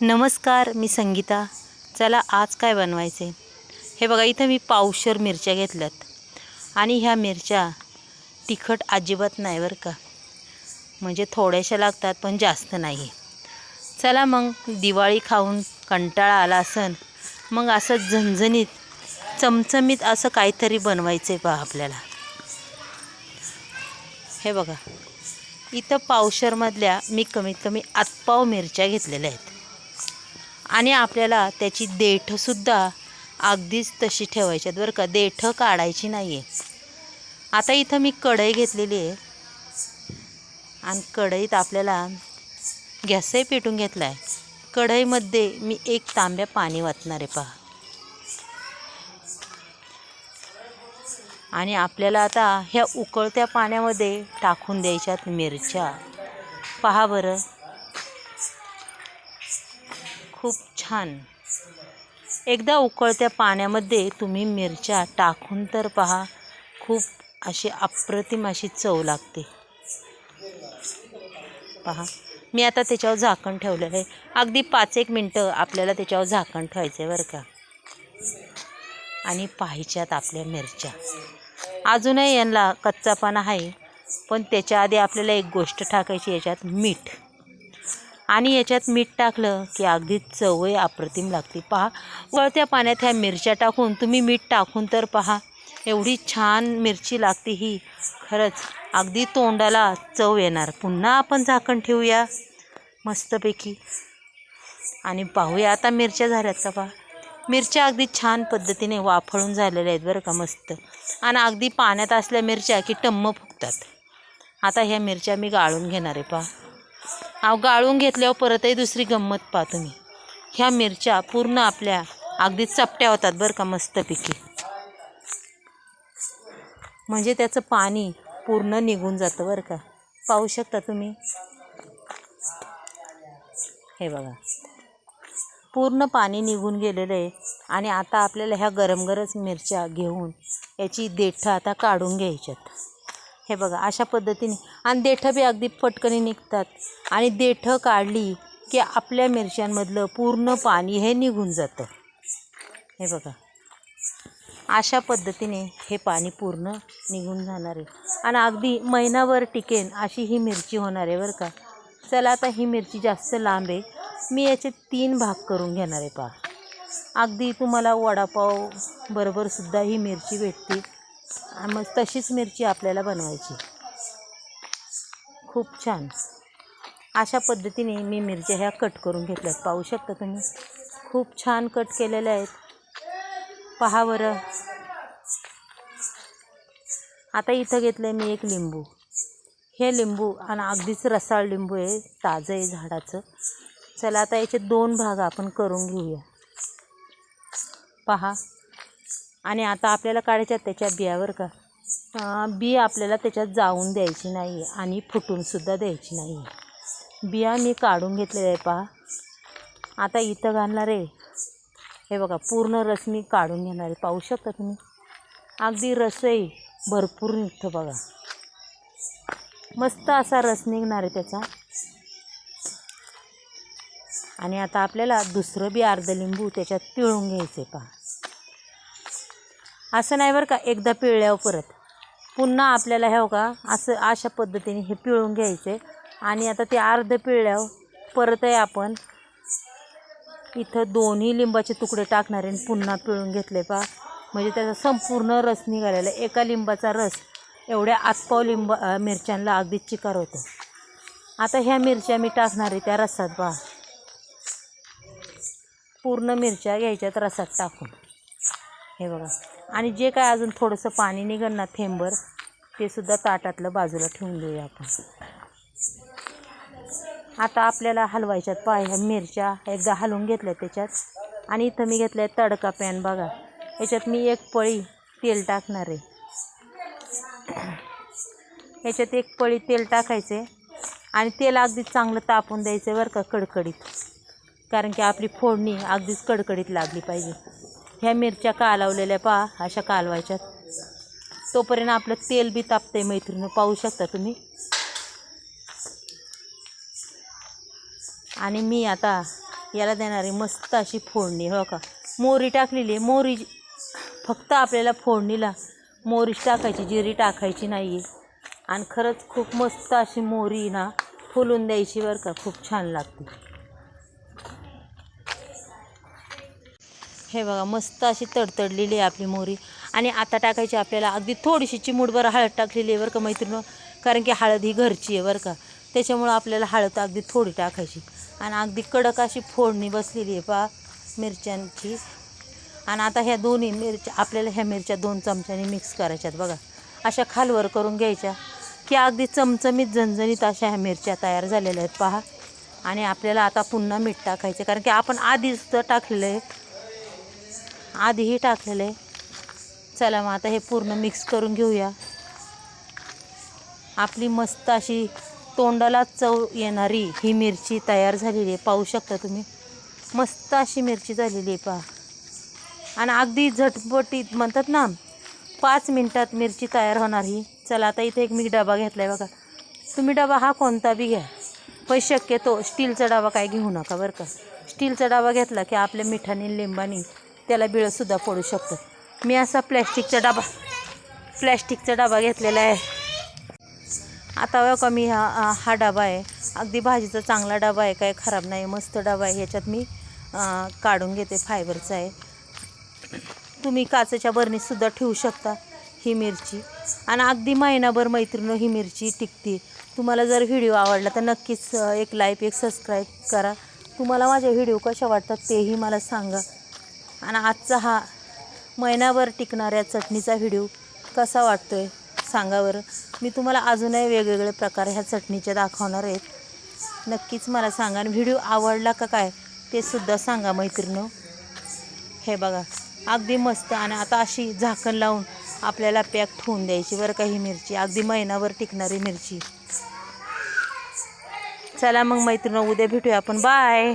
नमस्कार मी संगीता. चला आज काय बनवायचे? हे बघा इथं मी पावशर मिरच्या घेतल्यात. आणि ह्या मिरच्या तिखट अजिबात नाही बरं का. म्हणजे थोड्याशा लागतात पण जास्त नाही. चला मग दिवाळी खाऊन कंटाळा आला असन मग असं झणझणीत चमचमीत असं काहीतरी बनवायचं आहे पहा आपल्याला. हे बघा इथं पावशरमधल्या मी कमीत कमी आतपाव मिरच्या घेतलेल्या आहेत. आणि आपल्याला त्याची देठसुद्धा अगदीच तशी ठेवायची आहेत बरं का. देठं काढायची नाही आहे आता इथं मी कढई घेतलेली आहे. आणि कढईत आपल्याला गॅसही पेटून घेतला आहे कढईमध्ये मी एक तांब्या पाणी वाचणार आहे पहा. आणि आपल्याला आता ह्या उकळत्या पाण्यामध्ये टाकून द्यायच्यात मिरच्या. पहा बरं. छान. एकदा उकळत्या पाण्यामध्ये तुम्ही मिरच्या टाकून तर पहा खूप अशी अप्रतिम अशी चव लागते. पहा मी आता त्याच्यावर झाकण ठेवलेलं आहे. अगदी पाच एक मिनटं आपल्याला त्याच्यावर झाकण ठेवायचं आहे बरं का. आणि पाहायच्यात आपल्या मिरच्या. अजूनही यांना कच्चापणा आहे पण त्याच्या आधी आपल्याला एक गोष्ट टाकायची याच्यात मीठ. आणि याच्यात मीठ टाकलं की अगदी चवय अप्रतिम लागते. पहा वळत्या पाण्यात ह्या मिरच्या टाकून तुम्ही मीठ टाकून तर पहा एवढी छान मिरची लागते ही. खरंच अगदी तोंडाला चव येणार. पुन्हा आपण झाकण ठेवूया मस्तपैकी. आणि पाहूया आता मिरच्या झाल्यात का पहा. मिरच्या अगदी छान पद्धतीने वाफळून झालेल्या आहेत बरं का मस्त. आणि अगदी पाण्यात असल्या मिरच्या की टम्म फुगतात. आता ह्या मिरच्या मी गाळून घेणार आहे पहा. अहो गाळून घेतल्यावर परतही दुसरी गंमत पहा तुम्ही. ह्या मिरच्या पूर्ण आपल्या अगदी चपट्या होतात बरं का मस्तपैकी. म्हणजे त्याचं पाणी पूर्ण निघून जातं बरं का. पाहू शकता तुम्ही? हे बघा. पूर्ण पाणी निघून गेलेलं आहे आणि आता आपल्याला ह्या गरम गरम मिरच्या घेऊन याची देठं आता काढून घ्यायच्यात. हे बघा अशा पद्धतीने. आणि देठं बी अगदी पटकनी निघतात. आणि देठं काढली की आपल्या मिरच्यांमधलं पूर्ण पाणी हे निघून जातं. हे बघा. अशा पद्धतीने हे पाणी पूर्ण निघून जाणार आहे. आणि अगदी महिनाभर टिकेन अशी ही मिरची होणार आहे बरं का. चला आता ही मिरची जास्त लांब आहे. मी याचे तीन भाग करून घेणार आहे पहा. अगदी तुम्हाला वडापाव बरोबरसुद्धा ही मिरची भेटते मग तशीच मिरची आपल्याला बनवायची. खूप छान. अशा पद्धतीने मी मिरच्या ह्या कट करून घेतल्यात. पाहू शकता तुम्ही? खूप छान कट केलेल्या आहेत. पहा बरं. आता इथं घेतलं आहे मी एक लिंबू. हे लिंबू आणि अगदीच रसाळ लिंबू आहे ताजं आहे झाडाचं. चला आता याचे दोन भाग आपण करून घेऊया. पहा. आणि आता आपल्याला काढायच्यात त्याच्या बियावर का. बी आपल्याला त्याच्यात जाऊन द्यायची नाही आहे आणि फुटूनसुद्धा द्यायची नाही आहे बिया मी काढून घेतलेल्या आहे पहा आता इथं घालणार आहे. हे बघा पूर्ण रस मी काढून घेणार आहे. पाहू शकता तुम्ही? अगदी रसही भरपूर निघतं बघा. मस्त असा रस निघणार आहे त्याचा. आणि आता आपल्याला दुसरं बी अर्ध लिंबू त्याच्यात पिळून घ्यायचं आहे पहा असं नाही बरं का एकदा पिळल्यावर परत. पुन्हा आपल्याला हे हो का असं अशा पद्धतीने हे पिळून घ्यायचे. आणि आता ते अर्ध पिळल्यावर परतही आपण इथं दोन्ही लिंबाचे तुकडे टाकणार आहे आणि पुन्हा पिळून घेतले पा म्हणजे त्याचा संपूर्ण रस निघालेला एका लिंबाचा रस एवढ्या आतपाव लिंब मिरच्यांना अगदीच चिकार होतो. आता ह्या मिरच्या मी टाकणार आहे त्या रसात पहा. पूर्ण मिरच्या घ्यायच्यात रसात टाकून. हे बघा. आणि जे काय अजून थोडंसं पाणी निघेल ना थेंबर ते सुद्धा ताटातलं बाजूला ठेवून देऊया आपण. आता आपल्याला हलवायच्यात पाय ह्या मिरच्या एकदा हलवून घेतल्या त्याच्यात. आणि इथं मी घेतलं आहे तडका पॅन बघा. याच्यात मी एक पळी तेल टाकणार आहे. याच्यात एक पळी तेल टाकायचे आणि तेल अगदी चांगलं तापून द्यायचं बरं का कडकडीत. कारण की आपली फोडणी अगदीच कडकडीत लागली पाहिजे. ह्या मिरच्या कालवलेल्या पहा अशा कालवायच्यात. तोपर्यंत आपलं तेल बी तापतंय मैत्रिणी पाहू शकता तुम्ही. आणि मी आता याला देणारी मस्त अशी फोडणी हो का? मोहरी टाकलेली आहे. मोहरी फक्त आपल्याला फोडणीला मोहरीच टाकायची जिरी टाकायची नाही आहे आणि खरंच खूप मस्त अशी मोहरी ना फुलून द्यायची बरं का. खूप छान लागते. हे बघा मस्त अशी तडतडलेली आहे आपली मोहरी. आणि आता टाकायची आपल्याला अगदी थोडीशी चिमूटभर हळद टाकलेली आहे बरं का मैत्रिणी कारण की हळद ही घरची आहे बरं का. त्याच्यामुळं आपल्याला हळद अगदी थोडी टाकायची. आणि अगदी कडक अशी फोडणी बसलेली आहे पा मिरच्यांची. आणि आता ह्या दोन्ही मिरच्या आपल्याला ह्या मिरच्या दोन चमच्याने मिक्स करायच्यात बघा. अशा खालवर करून घ्यायच्या. की अगदी चमचमीत झणझणीत अशा ह्या मिरच्या तयार झालेल्या आहेत पहा. आणि आपल्याला आता पुन्हा मीठ टाकायचं. कारण की आपण आधीच तर टाकलेलं आहे. आधीही टाकलेलं आहे. चला मग आता हे पूर्ण मिक्स करून घेऊया. आपली मस्त अशी तोंडाला चव येणारी ही मिरची तयार झालेली आहे. पाहू शकता तुम्ही. मस्त अशी मिरची झालेली आहे पहा. आणि अगदी झटपटीत म्हणतात ना पाच मिनटात मिरची तयार होणार ही. चला आता इथे एक मी डबा घेतला आहे बघा. तुम्ही डबा हा कोणता बी घ्या. पण शक्यतो स्टीलचा डबा काय घेऊ नका बरं का. स्टीलचा डबा घेतला की आपल्या मिठाने लिंबाने त्याला बिळंसुद्धा पडू शकतं. मी असा प्लॅस्टिकचा डबा प्लॅस्टिकचा डबा घेतलेला आहे. आता बघा का मी हा हा डबा आहे. अगदी भाजीचा चांगला डबा आहे काय खराब नाही मस्त डबा आहे. ह्याच्यात मी काढून घेते फायबरचा आहे. तुम्ही काचेच्या बरणीतसुद्धा ठेवू शकता ही मिरची. आणि अगदी महिनाभर मैत्रिणी ही मिरची टिकते. तुम्हाला जर व्हिडिओ आवडला तर नक्कीच एक लाईक एक सबस्क्राईब करा. तुम्हाला माझ्या व्हिडिओ कशा वाटतात तेही मला सांगा. आणि आजचा हा महिनाभर टिकणाऱ्या चटणीचा व्हिडिओ कसा वाटतो आहे सांगा बरं. मी तुम्हाला अजूनही वेगवेगळे प्रकार ह्या चटणीचे दाखवणार आहेत. नक्कीच मला सांगा. आणि व्हिडिओ आवडला का काय ते सुद्धा सांगा मैत्रिणी हे बघा अगदी मस्त आणि आता अशी झाकण लावून आपल्याला पॅक ठेवून द्यायची बरं का ही मिरची. अगदी महिनाभर टिकणारी मिरची. चला मग मैत्रिणी उद्या भेटूया आपण. बाय!